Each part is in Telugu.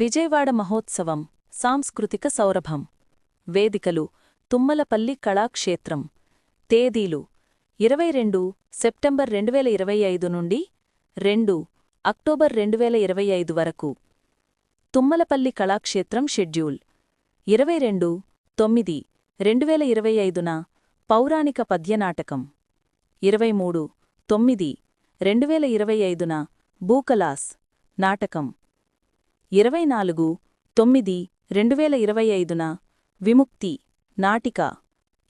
విజయవాడ మహోత్సవం సాంస్కృతిక సౌరభం వేదికలు తుమ్మలపల్లి కళాక్షేత్రం తేదీలు ఇరవై రెండు సెప్టెంబర్ రెండువేల ఇరవై ఐదు నుండి రెండు అక్టోబర్ రెండువేల ఇరవై ఐదు వరకు. తుమ్మలపల్లి కళాక్షేత్రం షెడ్యూల్ ఇరవై రెండు తొమ్మిది రెండువేల ఇరవై ఐదున పౌరాణిక పద్యనాటకం ఇరవై మూడు తొమ్మిది రెండువేల ఇరవై ఐదున బూకలాస్ నాటకం ఇరవై నాలుగు తొమ్మిది రెండువేల ఇరవై ఐదున విముక్తి నాటిక.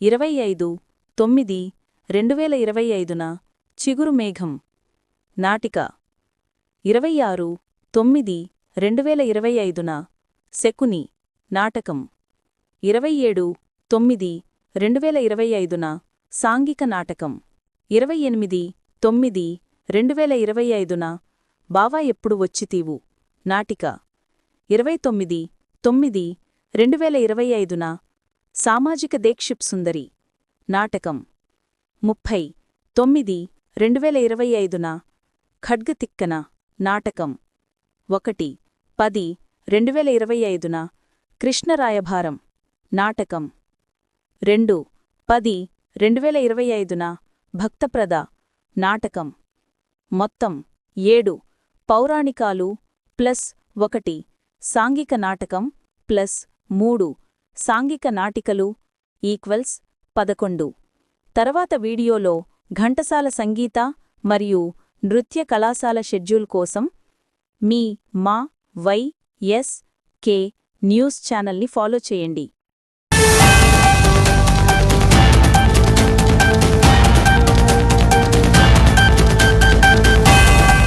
ఇరవై ఐదు తొమ్మిది రెండువేల ఇరవై ఐదున చిగురు మేఘం. నాటిక. ఇరవై ఆరు తొమ్మిది రెండువేల ఇరవై ఐదున శకుని నాటకం. ఇరవై ఏడు తొమ్మిది రెండువేల ఇరవై ఐదున సాంఘిక నాటకం. ఇరవై ఎనిమిది తొమ్మిది రెండువేల ఇరవై ఐదున బావా ఎప్పుడు వచ్చితీవు నాటిక. ఇరవై తొమ్మిది తొమ్మిది రెండు వేల ఇరవై ఐదున సామాజిక దేక్షిప్ సుందరి నాటకం. ముప్పై తొమ్మిది రెండు వేల ఇరవై ఐదున ఖడ్గతిక్కన నాటకం. ఒకటి పది రెండు వేల ఇరవై ఐదున కృష్ణరాయభారం నాటకం. రెండు పది రెండు వేల ఇరవై ఐదున భక్తప్రద నాటకం. మొత్తం ఏడు పౌరాణికాలు ప్లస్ ఒకటి సాంఘిక నాటకం ప్లస్ మూడు. సాంఘిక నాటికలు ఈక్వల్స్ పదకొండు. తర్వాత వీడియోలో ఘంటసాల సంగీత మరియు నృత్య కళాశాల షెడ్యూల్ కోసం మీ మా వై ఎస్ కే న్యూస్ ఛానల్ని ఫాలో చేయండి.